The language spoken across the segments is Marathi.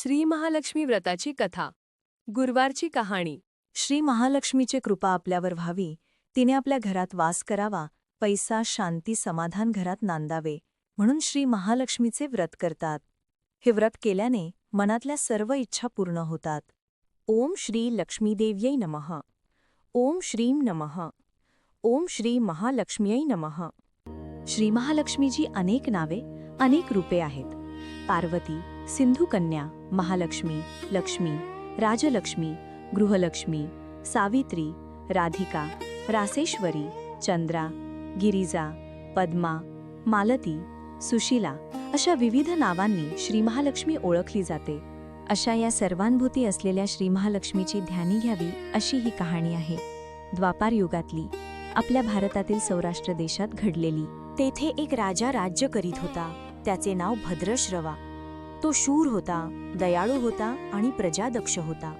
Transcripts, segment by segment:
श्री महालक्ष्मी व्रताची कथा. गुरुवारची कहाणी. श्री महालक्ष्मीचे कृपा आपल्यावर व्हावी. तिने आपल्या घरात वास करावा. पैसा शांती समाधान घरात नांदावे. म्हणून श्री महालक्ष्मीचे व्रत करतात. हे व्रत केल्याने मनातल्या सर्व इच्छा पूर्ण होतात. ओम श्री लक्ष्मीदेव्यै नमः. ओम श्रीं नमः. ओम श्री महालक्ष्म्यै नमः. श्री महालक्ष्मीची अनेक नावे अनेक रूपे आहेत. पार्वती सिंधुकन्या महालक्ष्मी लक्ष्मी राजलक्ष्मी गृहलक्ष्मी सावित्री राधिका रासेश्वरी चंद्रा गिरिजा पद्मा मालती सुशीला अशा विविध नावांनी श्री महालक्ष्मी ओळखली जाते. अशा या सर्वांभूती असलेल्या श्री महालक्ष्मीची ध्यानी घ्यावी अशी ही कहाणी आहे. द्वापार युगातली आपल्या भारतातील सौराष्ट्र देशात घडलेली. तेथे एक राजा राज्य करीत होता. त्याचे नाव भद्रश्रवा. तो शूर होता दयाळू होता आणि प्रजादक्ष होता.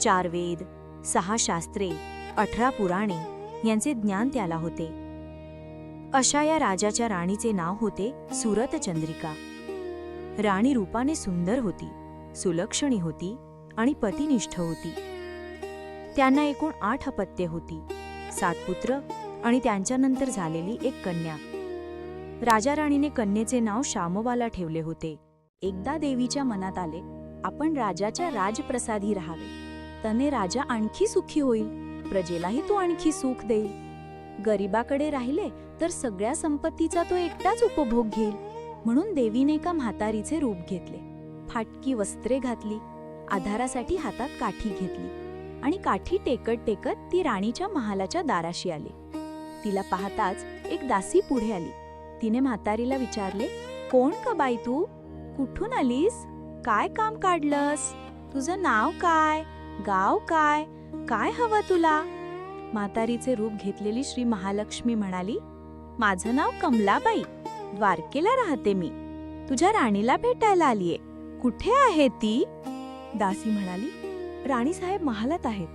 चार वेद सहा शास्त्रे अठरा पुराणे यांचे ज्ञान त्याला होते. अशा या राजाच्या राणीचे नाव होते सुरतचंद्रिका राणी रूपाने सुंदर होती सुलक्षणी होती आणि पतिनिष्ठ होती. त्यांना एकूण आठ अपत्ये होती सात पुत्र आणि त्यांच्यानंतर झालेली एक कन्या. राजा राणीने कन्येचे नाव शामवाला ठेवले होते. एकदा देवीच्या मनात आले आपण राजाच्या राजप्रसादी राहावे. त्याने राजा आणखी सुखी होईल. प्रजेलाही तो आणखी सुख देईल. गरिबाकडे राहिले तर सगळ्या संपत्तीचा तो एकटाच उपभोग घेईल. म्हणून देवीने एका म्हातारीचे रूप घेतले. फाटकी वस्त्रे घातली. आधारासाठी हातात काठी घेतली. आणि काठी टेकत टेकत ती राणीच्या महालाच्या दाराशी आली. तिला पाहताच एक दासी पुढे आली. तिने म्हातारीला विचारले कोण का बाई तू? कुठून आलीस? काय काम काढलंस? तुझं नाव काय? गाव काय? काय हवं तुला? म्हातारीचे रूप घेतलेली श्री महालक्ष्मी म्हणाली माझं नाव कमलाबाई. द्वारकेला राहते मी. तुझ्या राणीला भेटायला आलीये. कुठे आहे ती? दासी म्हणाली राणीसाहेब महालात आहेत.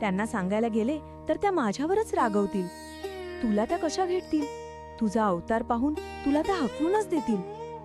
त्यांना सांगायला गेले तर त्या माझ्यावरच रागवतील. तुला त्या कशा भेटतील? तुझा अवतार पाहून तुला त्या हकवूनच देतील.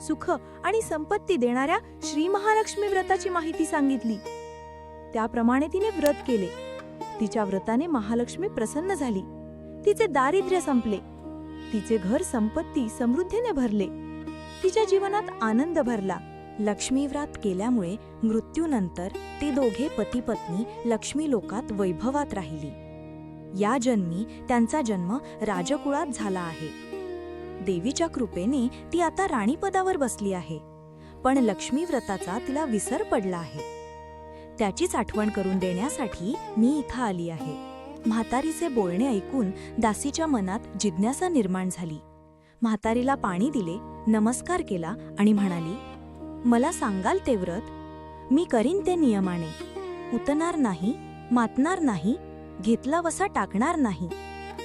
सुख आणि संपत्ती देणाऱ्या श्री महालक्ष्मी व्रताची माहिती सांगितली. त्याप्रमाणे तिने व्रत केले. तिच्या व्रताने महालक्ष्मी प्रसन्न झाली. तिचे दारिद्र्य संपले. तिचे घर संपत्ती समृद्धीने भरले. तिच्या जीवनात आनंद भरला. लक्ष्मी व्रत केल्यामुळे मृत्यूनंतर ते दोघे पती पत्नी लक्ष्मी लोकात वैभवात राहिली. या जन्मी त्यांचा जन्म राजकुळात झाला आहे. देवीच्या कृपेने ती आता राणीपदावर बसली आहे. पण लक्ष्मी व्रताचा तिला विसर पडला आहे. त्याचीच आठवण करून देण्यासाठी मी इथं आली आहे. म्हातारीचे बोलणे ऐकून दासीच्या मनात जिज्ञासा निर्माण झाली. म्हातारीला पाणी दिले नमस्कार केला आणि म्हणाली मला सांगाल ते व्रत? मी करीन ते नियमाने. उतणार नाही मातणार नाही घेतला वसा टाकणार नाही.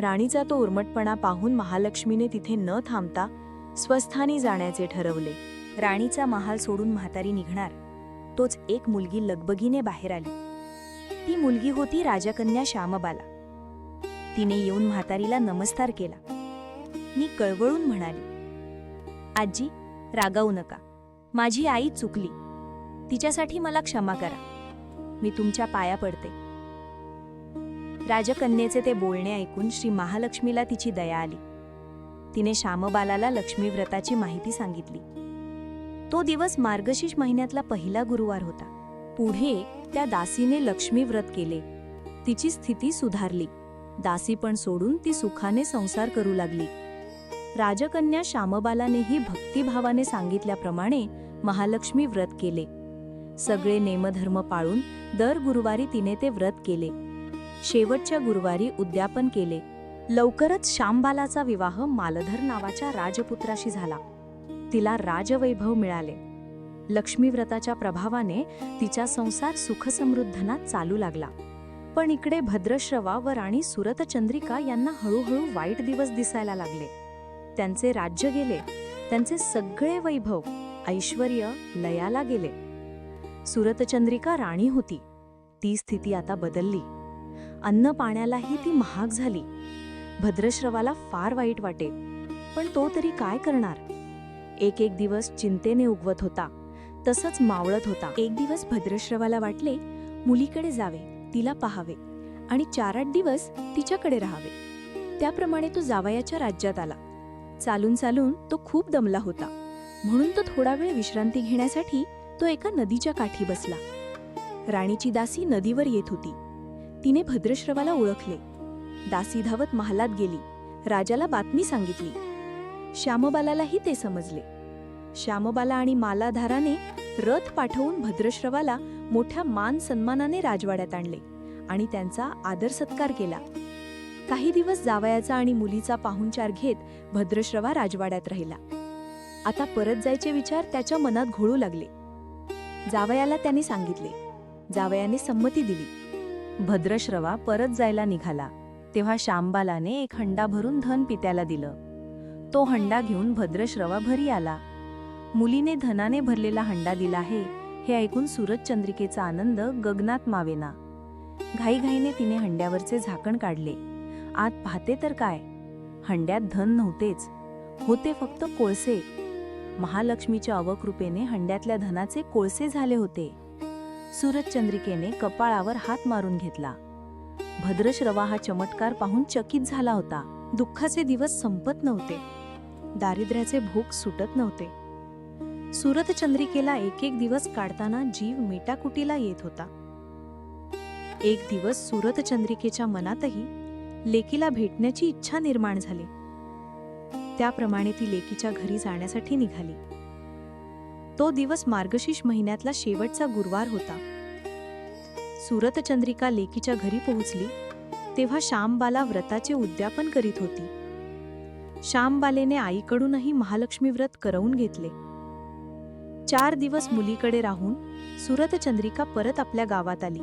राणीचा तो उर्मटपणा पाहून महालक्ष्मीने तिथे न थांबता स्वस्थानी जाण्याचे ठरवले. राणीचा महाल सोडून म्हातारी निघणार. तोच एक मुलगी लगबगीने बाहेर आली. ती मुलगी होती राजकन्या श्यामबाला. तिने येऊन म्हातारीला नमस्कार केला. मी कळवळून म्हणाली आजी रागावू नका. माझी आई चुकली. तिच्यासाठी मला क्षमा करा. मी तुमच्या पाया पडते. राजकन्येचे ते बोलणे ऐकून श्री महालक्ष्मीला तिची दया आली. तिने श्यामबालाला लक्ष्मीव्रताची माहिती सांगितली. तो दिवस मार्गशीर्ष महिन्यातला पहिला गुरुवार होता. पुढे त्या दासीने लक्ष्मी व्रत केले. तिची स्थिती सुधारली. दासी पण सोडून ती सुखाने संसार करू लागली. राजकन्या श्यामबालानेही भक्तिभावाने सांगितल्याप्रमाणे महालक्ष्मी व्रत केले. सगळे नेमधर्म पाळून दर गुरुवारी तिने ते व्रत केले. शेवटच्या गुरुवारी उद्यापन केले. लवकरच श्यामबालाचा विवाह मालधर नावाच्या राजपुत्राशी झाला. तिला राजवैभव मिळाले. लक्ष्मीव्रताच्या प्रभावाने तिचा संसार सुखसमृद्धनात चालू लागला. पण इकडे भद्रश्रवा व राणी सुरतचंद्रिका यांना हळूहळू वाईट दिवस दिसायला लागले. त्यांचे राज्य गेले. त्यांचे सगळे वैभव ऐश्वर लयाला गेले. सुरतचंद्रिका राणी होती. ती स्थिती आता बदलली. अन्न पाण्यालाही ती महाग झाली. भद्रश्रवाला फार वाईट वाटे. पण तो तरी काय करणार? एक एक दिवस चिंतेने उगवत होता. तसंच मावळत होता. एक दिवस भद्रश्रवाला वाटले मुलीकडे जावे तिला पाहावे आणि चार आठ दिवस तिच्याकडे राहावे. त्याप्रमाणे तो जावयाच्या राज्यात आला. चालून चालून तो खूप दमला होता. म्हणून तो थोडा वेळ विश्रांती घेण्यासाठी तो एका नदीच्या काठी बसला. राणीची दासी नदीवर येत होती. तिने भद्रश्रवाला ओळखले. दासी धावत महालात गेली. राजाला बातमी सांगितली. श्यामबालालाही ते समजले. श्यामबाला आणि मालाधाराने रथ पाठवून भद्रश्रवाला मोठ्या मान सन्मानाने राजवाड्यात आणले आणि त्यांचा आदर सत्कार केला. काही दिवस जावयाचा आणि मुलीचा पाहुणचार घेत भद्रश्रवा राजवाड्यात राहिला. आता परत जायचे विचार त्याच्या मनात घोळू लागले. जावयाला त्याने सांगितले. जावयाने संमती दिली. भद्रश्रवा परत जायला निघाला. तेव्हा शांबालाने एक हंडा भरून धन पित्याला दिलं. तो हंडा घेऊन भद्रश्रवा भरी आला. मुलीने धनाने भरलेला हंडा दिला आहे हे ऐकून सूरजचंद्रिकेचा आनंद गगनात मावेना. घाईघाईने तिने हंड्यावरचे झाकण काढले. आत पाहते तर काय? हंड्यात धन नव्हतेच. होते फक्त कोळसे. महालक्ष्मीच्या अवकृपेने हंड्यातल्या धनाचे कोळसे झाले होते. सूरजचंद्रिकेने कपाळावर हात मारून घेतला. भद्रश्रवा हा चमत्कार पाहून चकित झाला होता. दुःखाचे दिवस संपत नव्हते. दारिद्र्याचे भोग सुटत नव्हते. सूरतचंद्रिकेला एक एक दिवस काढताना जीव मेटाकुटीला येत होता. एक दिवस सूरतचंद्रिकेच्या मनातही लेकीला भेटण्याची इच्छा निर्माण झाली. त्याप्रमाणे ती लेकीच्या घरी जाण्यासाठी निघाली. तो दिवस मार्गशीर्ष महिन्यातला शेवटचा गुरुवार होता. सुरतचंद्रिका लेकीच्या घरी पोहोचली तेव्हा श्यामबाला व्रताचे उद्यापन करीत होती. श्यामबालेने आईकडूनही महालक्ष्मी व्रत करवून घेतले. चार दिवस मुलीकडे राहून सुरतचंद्रिका परत आपल्या गावात आली.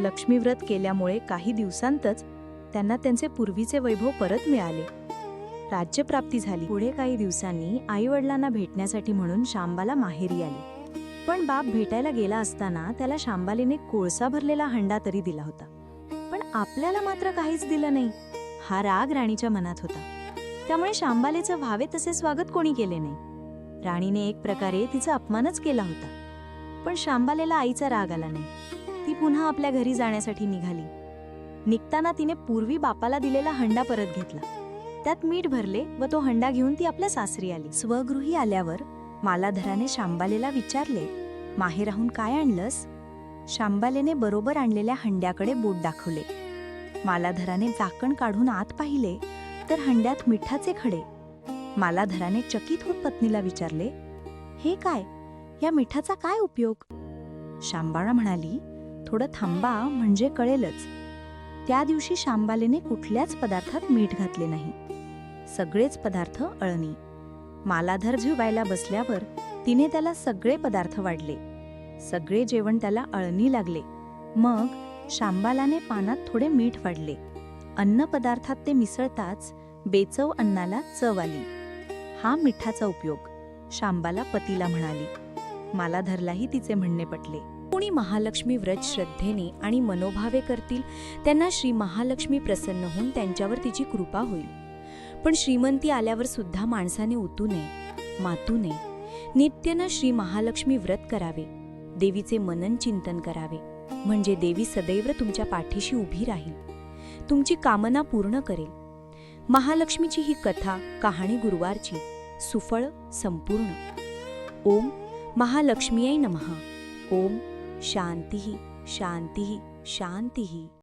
लक्ष्मी व्रत केल्यामुळे काही दिवसांतच त्यांना त्यांचे पूर्वीचे वैभव परत मिळाले. राज्यप्राप्ती झाली. पुढे काही दिवसांनी आई वडिलांना भेटण्यासाठी म्हणून शांबाला माहेरी आली. पण बाप भेटायला गेला असताना त्याला शांबालीने कोळसा भरलेला हंडा तरी दिला होता. पण आपल्याला मात्र काहीच दिलं नाही. हा राग राणीच्या मनात होता. त्यामुळे शांबालेचं व्हावे तसे स्वागत कोणी केले नाही. राणीने एक प्रकारे तिचा अपमानच केला होता. पण शांबालेला आईचा राग आला नाही. ती पुन्हा आपल्या घरी जाण्यासाठी निघाली. निघताना तिने पूर्वी बापाला दिलेला हंडा परत घेतला. त्यात मीठ भरले व तो हंडा घेऊन ती आपल्या सासरी आली. स्वगृही आल्यावर मालाधराने शांबालेला विचारले माहेराहून काय आणलंस? शांबालेने बरोबर आणलेल्या हंड्याकडे बोट दाखवले. मालाधराने झाकण काढून आत पाहिले तर हंड्यात मिठाचे खडे. मालाधराने चकित होत पत्नीला विचारले हे काय? या मिठाचा काय उपयोग? शांबाळा म्हणाली थोडं थांबा म्हणजे कळेलच. त्या दिवशी शांबालेने कुठल्याच पदार्थात मीठ घातले नाही. सगळेच पदार्थ अळणी. मालाधर जेवायला बसल्यावर तिने त्याला सगळे पदार्थ वाढले. सगळे जेवण त्याला अळणी लागले. मग शांबालाने पानात थोडे मीठ वाढले. अन्न पदार्थात ते मिसळताच बेचव अन्नाला चव आली. हा मिठाचा उपयोग शांबाला पतीला म्हणाली. मालाधरलाही तिचे म्हणणे पटले. कोणी महालक्ष्मी व्रत श्रद्धेने आणि मनोभावे करतील त्यांना श्री महालक्ष्मी प्रसन्न होऊन त्यांच्यावर तिची कृपा होईल. पण श्रीमंती आल्यावर सुद्धा माणसाने उतू नये मातू नये. नित्यनं श्री महालक्ष्मी व्रत करावे देवीचे मनन चिंतन करावे. म्हणजे देवी सदैव तुमच्या पाठीशी उभी राहील. तुमची कामना पूर्ण करेल. महालक्ष्मीची ही कथा कहाणी गुरुवारची सुफळ संपूर्ण. ओम महालक्ष्मीय नमः. ओम शांती शांती शांती.